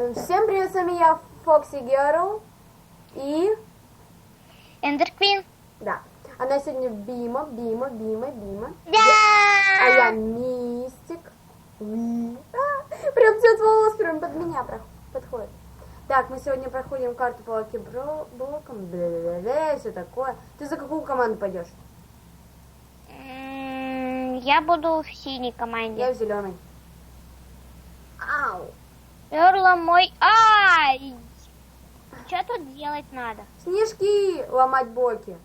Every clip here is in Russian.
Всем привет, с вами я, Фокси Герл. И... Эндер Квин. Да. Она сегодня Бима, Бима, Бима, Бима. А я Да! Мистик. Ми. А, Прям цвет волос прям под меня подходит. Так, мы сегодня проходим карту по блокам, бля все такое. Ты за какую команду пойдешь? М, Я буду в синей Я команде. в зеленой. Ау. Перла мой... Ай! Что тут делать надо? Снежки ломать боки.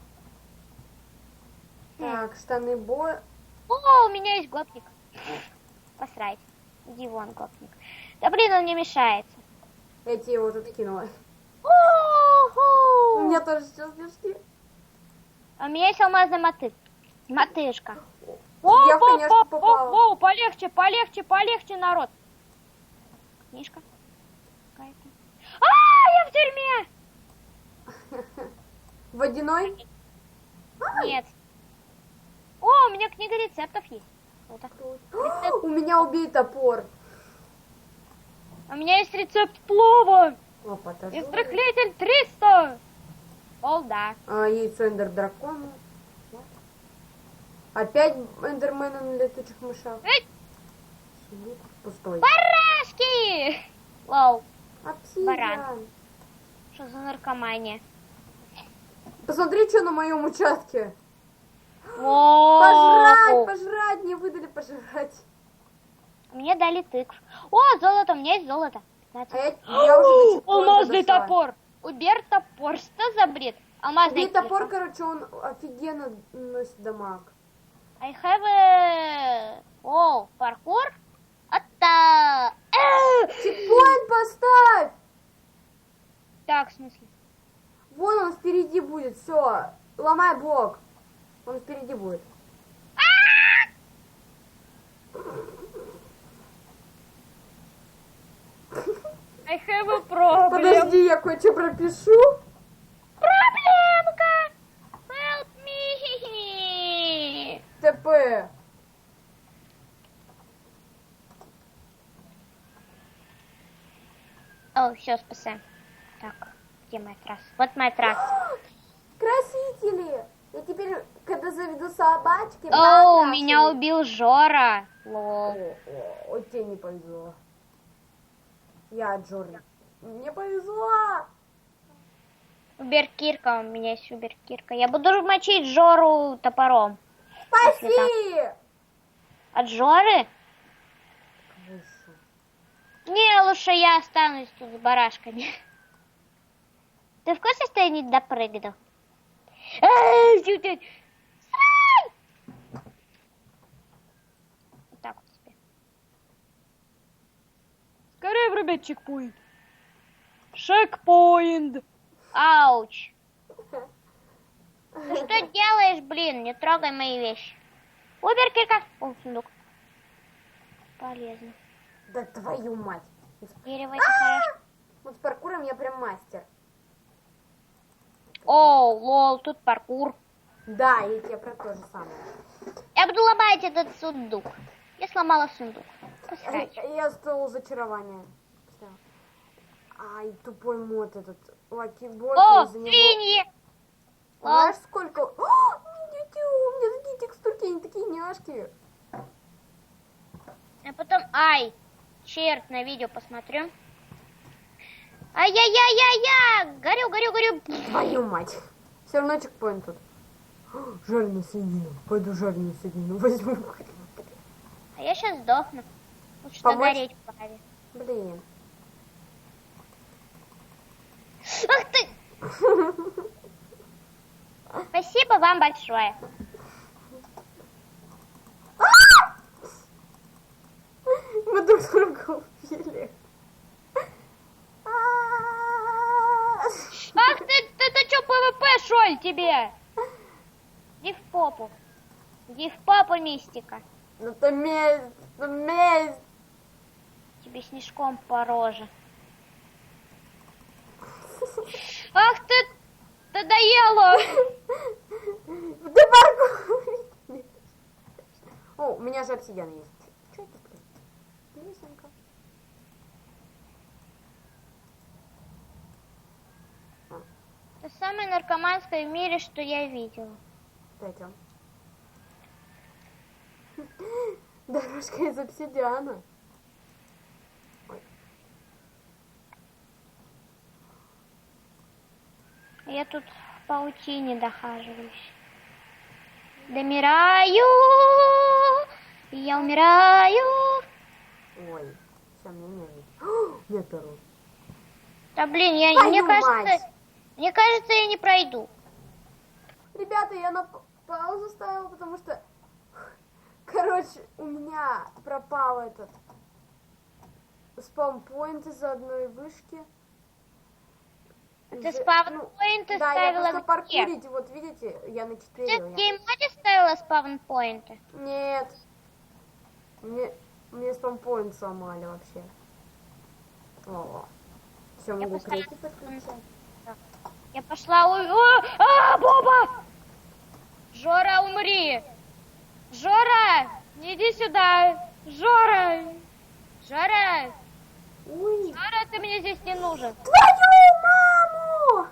Хм. Так, штаны бо... О, у меня есть гопник. Посрать. Иди вон, гопник. Да блин, он не мешается. Я тебе его тут кинула. У меня тоже сейчас снежки. А у меня есть алмазная моты. Мотышка. Я, конечно, попала. Воу, полегче, полегче, полегче, народ. Книжка. Какая-то. А, я в тюрьме! Водяной? Нет. О, у меня книга рецептов есть. Вот так. У меня убей топор. У меня есть рецепт плова. Опа, тоже. Инстрахлитель 300. Ол, да. А, яйцо эндер дракона. Опять эндермены на летучих мышах. Эй, пустой. Барашки! Лол, Обсидиан. баран. что за наркомания? Посмотри, что на моем участке. О, Пожрать, пожрать, мне выдали пожрать. Мне дали тыкв. О, золото, у меня есть золото. А 15. я, я уже Алмазный дошла. топор. Убер топор. Что за бред? Алмазный Убей топор, короче, он офигенно носит дамаг. I have a... О, паркур. Это... Чекпоинт поставь! Так, в смысле? Вон он впереди будет, все. Ломай блок. Он впереди будет. I have a problem. Подожди, я кое-что пропишу. Проблемка. Help me. ТП. Все, спасаем. Так, где мой трасс? Вот мой трасс. Красители. Я теперь, когда заведу собачки... О, меня убил Жора. Лол. О, тебе не повезло. Я Джорни. Мне повезло. Убер-кирка, у меня есть убер-кирка. Я буду мочить Жору топором. Спаси! От Жоры? Не, лучше я останусь тут с барашками. Ты в курсе, что я не допрыгну? Эй, тю- тю. Срань! Вот так вот себе. Скорее врубить чекпоинт. Чекпоинт. Ауч. Ты что делаешь, блин? Не трогай мои вещи. Убер кирка. О, сундук. Полезно. Да твою мать. Дерево это хорошо. Вот с паркуром я прям мастер. О, лол, тут паркур. Да, я тебе про то же самое. Я буду ломать этот сундук. Я сломала сундук. Посрать. Я стол зачарования. Всё. Ай, тупой мод этот. Лакибой. О, свиньи! Знаешь, сколько... О, видите, у меня такие текстурки, они такие няшки. А потом, ай, черт, на видео посмотрю. Ай-яй-яй-яй-яй! Горю, горю, горю. Твою мать. Все равно чекпоинт тут. Жареную свинину. Пойду жареную свинину возьму. А я сейчас сдохну. Лучше Помочь? паре. Блин. Ах ты! Спасибо вам большое. Мы друг друга убили. Ах ты, ты, ты что, ПВП, шоль, тебе? Иди в попу. Иди в попу, мистика. Ну это месть, это месть. Тебе снежком по роже. Ах ты! Ты паркур. О, у меня же обсидиан есть быстренько. Это самое наркоманское в мире, что я видела. Пойдем. Дорожка из обсидиана. Ой. Я тут в паутине дохаживаюсь. Домираю, я умираю. Дорог. Да блин, я, Твою мне мать! кажется, мне кажется, я не пройду. Ребята, я на паузу ставила, потому что, короче, у меня пропал этот спаунпоинт из-за одной вышки. Ты спаунпоинты да, я ставила просто где? паркурить, вот видите, я на Ты 4. в геймоде ставила спаунпоинты? Нет. Мне, мне спампоинт сломали вообще. О, все, Я могу крейки подключать. Я пошла... у- О, а, Боба! Жора, умри! Жора, не иди сюда! Жора! Жора! Ой, Жора, ты мне здесь не нужен. твою маму!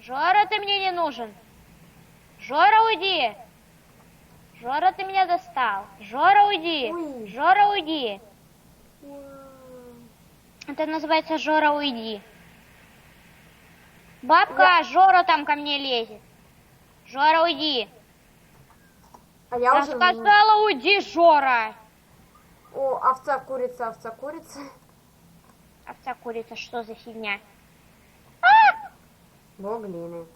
Жора, ты мне не нужен. Жора, уйди. Жора, ты меня достал. Жора, уйди. Ой. Жора, уйди. Вау. Это называется Жора, уйди. Бабка, Жора там ко мне лезет. Жора, уйди. А я Я уже... сказала, уйди, Жора. О, овца, курица, овца, курица. Овца курица, что за фигня? Бог глины.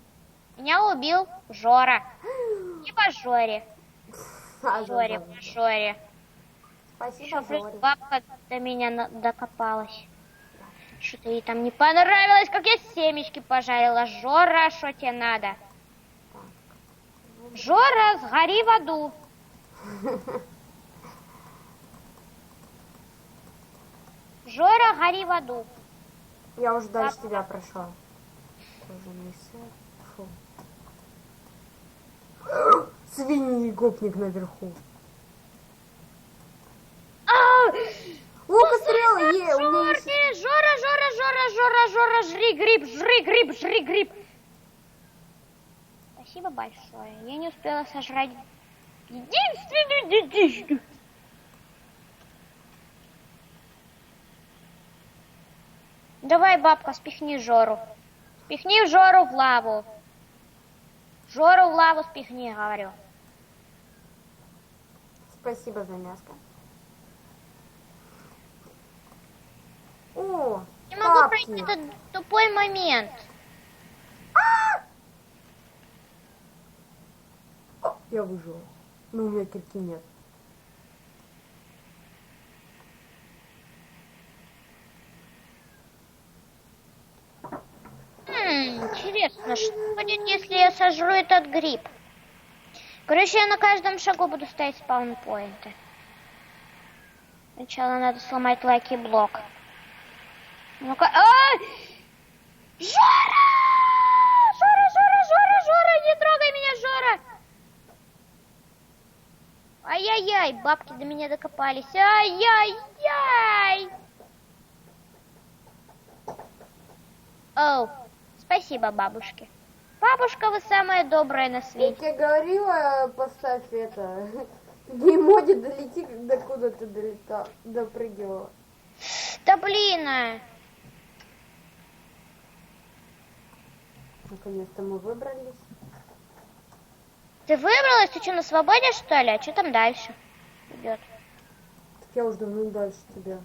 Меня убил Жора. Не по Жоре. А, Жоре, по. Жоре. Спасибо, Жоре. бабка до меня докопалась. Что-то ей там не понравилось, как я семечки пожарила. Жора, что тебе надо? Жора, сгори в аду. Жора, гори в аду. Я уже дальше тебя прошла. Свиньи гопник наверху. А! Лука стрела, е, у меня есть... Жорки, Жора, Жора, Жора, Жора, Жора, жри гриб, жри гриб, жри гриб. Спасибо большое. Я не успела сожрать единственную детишку. Давай, бабка, спихни Жору. Спихни Жору в лаву. Жору в лаву спихни, говорю. Спасибо за мяско. О, Пройти этот тупой момент. Я выжила. Но у меня кирки нет. Хм, интересно, что будет, если я сожру этот гриб? Короче, я на каждом шагу буду ставить спаунпоинты. Сначала надо сломать лаки блок. Ну-ка. А! Жора! Жора, Жора, Жора, Жора, не трогай меня, Жора! Ай-яй-яй, бабки до меня докопались. Ай-яй-яй! Оу, спасибо, бабушке. Бабушка, вы самая добрая на Я свете. тебе говорила, поставь это. В геймоде долети, до куда ты долетал, допрыгивала. Да блин, Наконец-то мы выбрались. Ты выбралась? Ты что, на свободе, что ли? А что там дальше идет? Так я уже давно дальше тебя.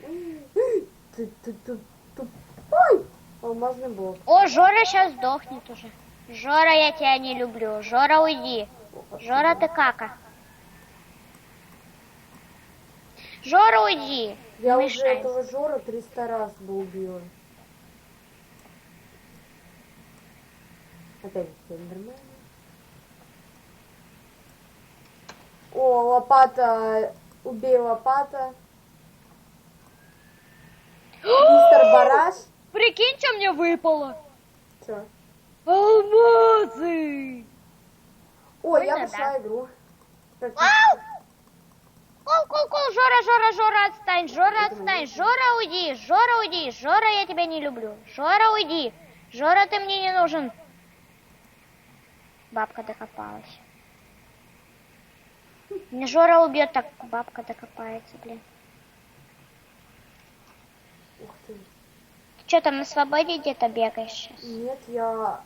Ты, ты, ты, тупой! Алмазный блок. О, Жора сейчас сдохнет уже. Жора, я тебя не люблю. Жора, уйди. Жора, ты кака. Жора, уйди. Я Не уже мешай. этого Жора 300 раз бы убила. Опять Эндермен. О, лопата. Убей лопата. Мистер Бараш. Прикинь, что мне выпало. Чё? Алмазы! О, я Больно, нашла игру. Кол-кол-кол, Жора, Жора, Жора, отстань, Жора, отстань, Жора, уйди, Жора, уйди, Жора, я тебя не люблю, Жора, уйди, Жора, ты мне не нужен. Бабка докопалась. Меня Жора убьет, так бабка докопается, блин. Ух ты. Ты что там на свободе где-то бегаешь сейчас? Нет, я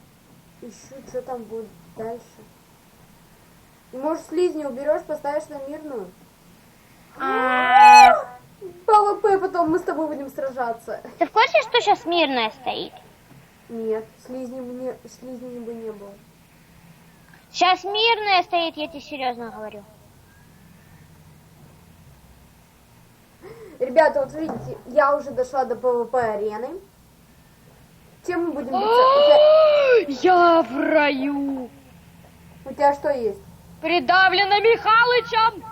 ищу, что там будет дальше. Может, слизни уберешь, поставишь на мирную? А. ПВП потом мы с тобой будем сражаться. Ты в курсе, что сейчас мирная стоит? Нет, слизни бы не, слизни бы не было. Сейчас мирная стоит, я тебе серьезно говорю. Ребята, вот видите, я уже дошла до ПВП арены. Чем мы будем биться? Я в раю. У тебя что есть? Придавлено Михалычем!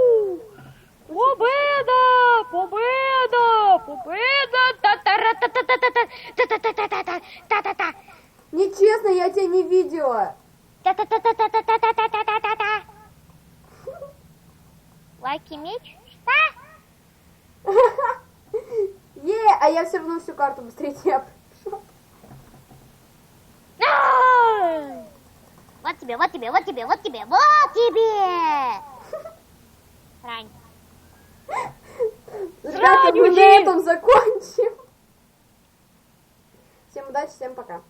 Победа! Победа! Победа! Та-та-ра-та-та-та-та-та-та-та-та-та-та-та-та! Нечестно, я тебя не видела. Та-та-та-та-та-та-та-та-та-та! Лаки меч? Что? Е, а я все равно всю карту быстрее тебя прошла. Вот тебе, вот тебе, вот тебе, вот тебе, вот тебе! Рань. Здравствуйте, мы на этом закончим. Всем удачи, всем пока.